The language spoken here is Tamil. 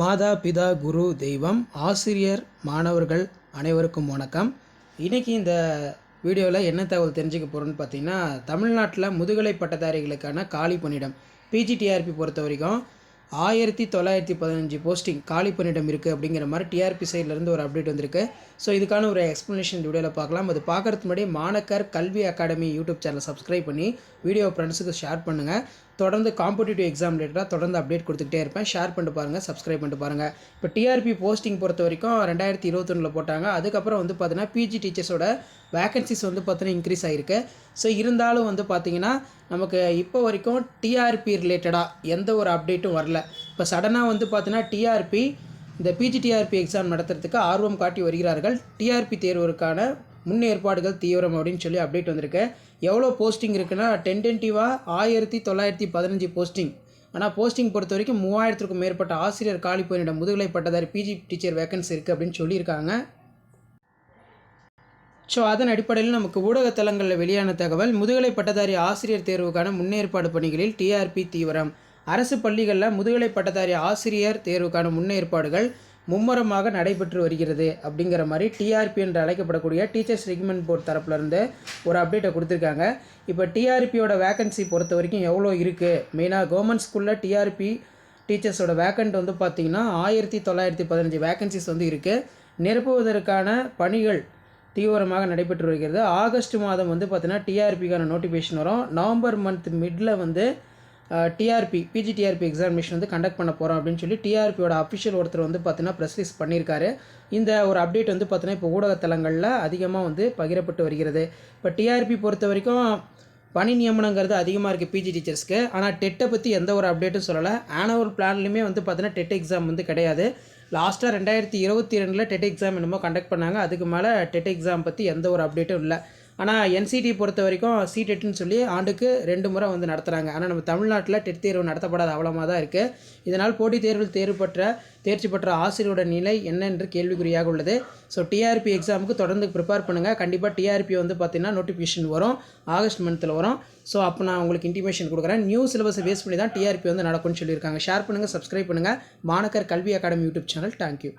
மாதா பிதா குரு தெய்வம் ஆசிரியர் மாணவர்கள் அனைவருக்கும் வணக்கம். இன்றைக்கி இந்த வீடியோவில் என்ன தகவல் தெரிஞ்சுக்க போகிறோன்னு பார்த்தீங்கன்னா தமிழ்நாட்டில் முதுகலை பட்டதாரிகளுக்கான காலி பணியிடம் பிஜிடிஆர்பி பொறுத்த வரைக்கும் ஆயிரத்தி தொள்ளாயிரத்தி பதினஞ்சு போஸ்டிங் காலி பணியிடம் இருக்குது அப்படிங்கிற மாதிரி டிஆர்பி சைட்லேருந்து ஒரு அப்டேட் வந்திருக்கு. ஸோ இதுக்கான ஒரு எக்ஸ்ப்ளனேஷன் வீடியோவில் பார்க்கலாம். அது பார்க்குறதுக்கு முன்னாடி மாணக்கர் கல்வி அகாடமி யூடியூப் சேனலை சப்ஸ்கிரைப் பண்ணி வீடியோ ஃப்ரெண்ட்ஸுக்கு ஷேர் பண்ணுங்கள் தொடர்ந்து காம்படிட்டிவ் எக்ஸாம் ரிலேட்டடாக தொடர்ந்து அப்டேட் கொடுத்துக்கிட்டே இருப்பேன். ஷேர் பண்ணிட்டு பாருங்கள் சப்ஸ்கிரைப் பண்ணிட்டு பாருங்கள் இப்போ டிஆர்பி போஸ்டிங் பொறுத்த வரைக்கும் ரெண்டாயிரத்தி இருபத்தொன்னில் போட்டாங்க. அதுக்கப்புறம் வந்து பார்த்தீங்கன்னா பிஜி டீச்சர்ஸோட வேகன்சிஸ் வந்து பார்த்தீங்கன்னா இன்க்ரீஸ் ஆகிருக்கு ஸோ இருந்தாலும் வந்து பார்த்தீங்கன்னா நமக்கு இப்போ வரைக்கும் டிஆர்பி ரிலேட்டடாக எந்த ஒரு அப்டேட்டும் வரல. இப்போ சடனாக வந்து பார்த்தீங்கன்னா டிஆர்பி இந்த பிஜிடிஆர்பி எக்ஸாம் நடத்துறதுக்கு ஆர்வம் காட்டி வருகிறார்கள். டிஆர்பி தேர்வுக்கான முன்னேற்பாடுகள் தீவிரம் அப்படின்னு சொல்லி அப்டேட் வந்திருக்கு. எவ்வளோ போஸ்டிங் இருக்குன்னா டென்டென்டிவாக ஆயிரத்தி தொள்ளாயிரத்தி பதினஞ்சு போஸ்டிங் ஆனால் போஸ்டிங் பொறுத்த வரைக்கும் மூவாயிரத்துக்கும் மேற்பட்ட ஆசிரியர் காலி பணியிடம் முதுகலை பட்டதாரி பிஜி டீச்சர் வேக்கன்சி இருக்குது அப்படின்னு சொல்லியிருக்காங்க. ஸோ அதன் அடிப்படையில் நமக்கு ஊடகத்தலங்களில் வெளியான தகவல் முதுகலை பட்டதாரி ஆசிரியர் தேர்வுக்கான முன்னேற்பாடு பணிகளில் டிஆர்பி தீவிரம். அரசு பள்ளிகளில் முதுகலை பட்டதாரி ஆசிரியர் தேர்வுக்கான முன்னேற்பாடுகள் மும்முரமாக நடைபெற்று வருகிறது அப்படிங்கிற மாதிரி டிஆர்பி என்று அழைக்கப்படக்கூடிய டீச்சர்ஸ் ரெக்மெண்ட் போர்ட் தரப்புலேருந்து ஒரு அப்டேட்டை கொடுத்துருக்காங்க. இப்போ டிஆர்பியோட வேக்கன்சி பொறுத்த வரைக்கும் எவ்வளோ இருக்குது மெயினாக கவர்மெண்ட் ஸ்கூலில் டிஆர்பி டீச்சர்ஸோட வேக்கண்ட் வந்து பார்த்திங்கன்னா ஆயிரத்தி தொள்ளாயிரத்தி பதினஞ்சு வேக்கன்சிஸ் வந்து இருக்குது நிரப்புவதற்கான பணிகள் தீவிரமாக நடைபெற்று வருகிறது. ஆகஸ்ட் மாதம் வந்து பார்த்திங்கன்னா டிஆர்பிக்கான நோட்டிஃபிகேஷன் வரும். நவம்பர் மந்த் மிடில் வந்து டிஆர்பி பிஜிடிஆர்பி எக்ஸாமினேஷன் வந்து கண்டக்ட் பண்ண போகிறோம் அப்படின்னு சொல்லி டிஆர்பியோட அஃபிஷியல் ஒருத்தர் வந்து பார்த்தீங்கன்னா ப்ரெஸ் ரிலீஸ் பண்ணியிருக்காரு. இந்த ஒரு அப்டேட் வந்து பார்த்தீங்கன்னா இப்போ ஊடகத்தலங்களில் அதிகமாக வந்து பகிரப்பட்டு வருகிறது. இப்போ டிஆர்பி பொறுத்த வரைக்கும் பணி நியமனங்கிறது அதிகமாக இருக்குது பிஜி டீச்சர்ஸ்க்கு ஆனால் டெட்டை பற்றி எந்த ஒரு அப்டேட்டும் சொல்லலை. ஆனுவல் பிளான்லையுமே வந்து பார்த்தீங்கன்னா டெட் எக்ஸாம் வந்து கிடையாது. லாஸ்ட்டாக ரெண்டாயிரத்தி இருபத்தி ரெண்டில் டெட் எக்ஸாம் என்னமோ கண்டக்ட் பண்ணாங்க. அதுக்கு மேலே டெட் எக்ஸாம் பற்றி எந்த ஒரு அப்டேட்டும் இல்லை. ஆனால் என்சிடி பொறுத்த வரைக்கும் சிடெட்னு சொல்லி ஆண்டுக்கு ரெண்டு முறை வந்து நடத்துகிறாங்க ஆனால் நம்ம தமிழ்நாட்டில் டெட் தேர்வு நடத்தப்படாத அவலமாக தான் இருக்குது இதனால் போட்டித் தேர்வில் தேர்வு பெற்ற தேர்ச்சி பெற்ற ஆசிரியரோட நிலை என்ன என்று கேள்விக்குறியாக உள்ளது. ஸோ டிஆர்பி எக்ஸாமுக்கு தொடர்ந்து ப்ரிப்பேர் பண்ணுங்கள் கண்டிப்பாக டிஆர்பி வந்து பார்த்திங்கன்னா நோட்டிஃபிகேஷன் வரும். ஆகஸ்ட் மந்த்தில் வரும். ஸோ அப்போ நான் உங்களுக்கு இன்டிமேஷன் கொடுக்குறேன். நியூ சிலபஸை பேஸ் பண்ணி தான் டிஆர்பி வந்து நடக்கும்னு சொல்லியிருக்காங்க. ஷேர் பண்ணுங்கள் சப்ஸ்கிரைப் பண்ணுங்கள் மாணக்கர் Kalvi academy YouTube channel. Thank you